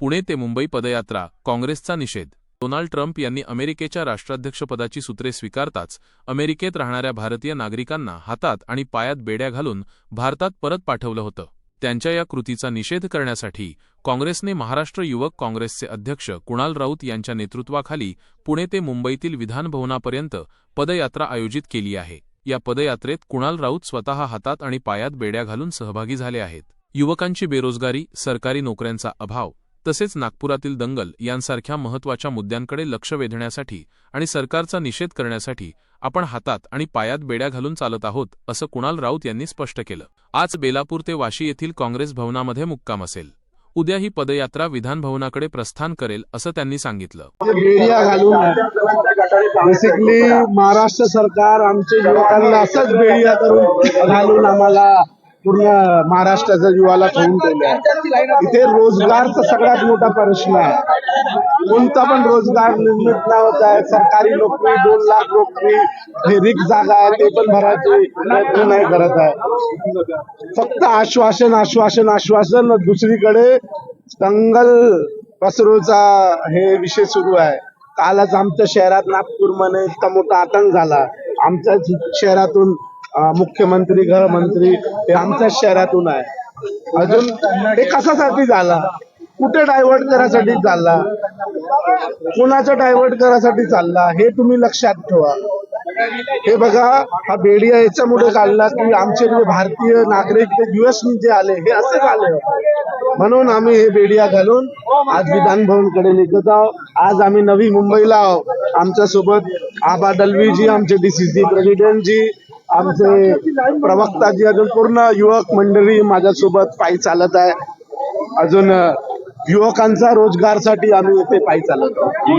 पुणे ते मुंबई पदयात्रा काँग्रेसचा निषेध. डोनाल्ड ट्रम्प यांनी अमेरिकेच्या राष्ट्राध्यक्षपदाची सूत्रे स्वीकारताच अमेरिकेत राहणाऱ्या भारतीय नागरिकांना हातात आणि पायात बेड्या घालून भारतात परत पाठवलं होतं. त्यांच्या या कृतीचा निषेध करण्यासाठी काँग्रेसने महाराष्ट्र युवक काँग्रेसचे अध्यक्ष कुणाल राऊत यांच्या नेतृत्वाखाली पुणे ते मुंबईतील विधानभवनापर्यंत पदयात्रा आयोजित केली आहे. या पदयात्रेत कुणाल राऊत स्वतः हातात आणि पायात बेड्या घालून सहभागी झाले आहेत. युवकांची बेरोजगारी सरकारी नोकऱ्यांचा अभाव तसेच नागपुरातील दंगल यांसारख्या महत्त्वाच्या मुद्द्यांकडे लक्ष वेधण्यासाठी आणि सरकारचा निषेध करण्यासाठी आपण हातात आणि पायात बेड्या घालून चालत आहोत असं कुणाल राऊत यांनी स्पष्ट केलं. आज बेलापूर ते वाशी येथील काँग्रेस भवनामध्ये मुक्काम असेल. उद्या ही पदयात्रा विधानभवनाकडे प्रस्थान करेल असं त्यांनी सांगितलं. बेडिया घालून बेसिकली महाराष्ट्र सरकार आमच्या युवकांना असंच बेडिया करून घालून आम्हाला पूर्ण महाराष्ट्राच्या युवाला ठेवून ठेवलं आहे इथे रोजगारचा सगळ्यात मोठा प्रश्न आहे. कोणता पण रोजगार निर्मित नाही होत आहे. सरकारी नोकरी दोन लाख नोकरी हे रिक्त जागा आहे ते पण भरायचे प्रयत्न नाही करत आहे. फक्त आश्वासन आश्वासन आश्वासन दुसरीकडे दंगल पसरूचा हे विषय सुरू आहे. कालच आमच्या शहरात नागपूरमध्ये इतका मोठा आतंक झाला. आमच्या शहरातून मुख्यमंत्री गृहमंत्री हे आमच्याच शहरातून आहे. अजून हे कशासाठी झाला? कुठे डायव्हर्ट करायसाठी चालला? कुणाचा डायव्हर्ट करायसाठी चालला? हे तुम्ही लक्षात ठेवा. हे बघा हा बेडिया याच्यामुळे काढला की आमचे जे भारतीय नागरिक ते युएस जे आले हे असे आले म्हणून आम्ही हे बेडिया घालून आज विधान भवनकडे निघत आहोत. आज आम्ही नवी मुंबईला आहोत. आमच्यासोबत आबा दलवीजी आमचे डीसीसी प्रेसिडेंट जी आमचे प्रवक्ता जी अजून पूर्ण युवक मंडळी माझ्यासोबत पायी चालत आहे. अजून युवकांचा रोजगारसाठी आम्ही इथे पायी चालत आहोत.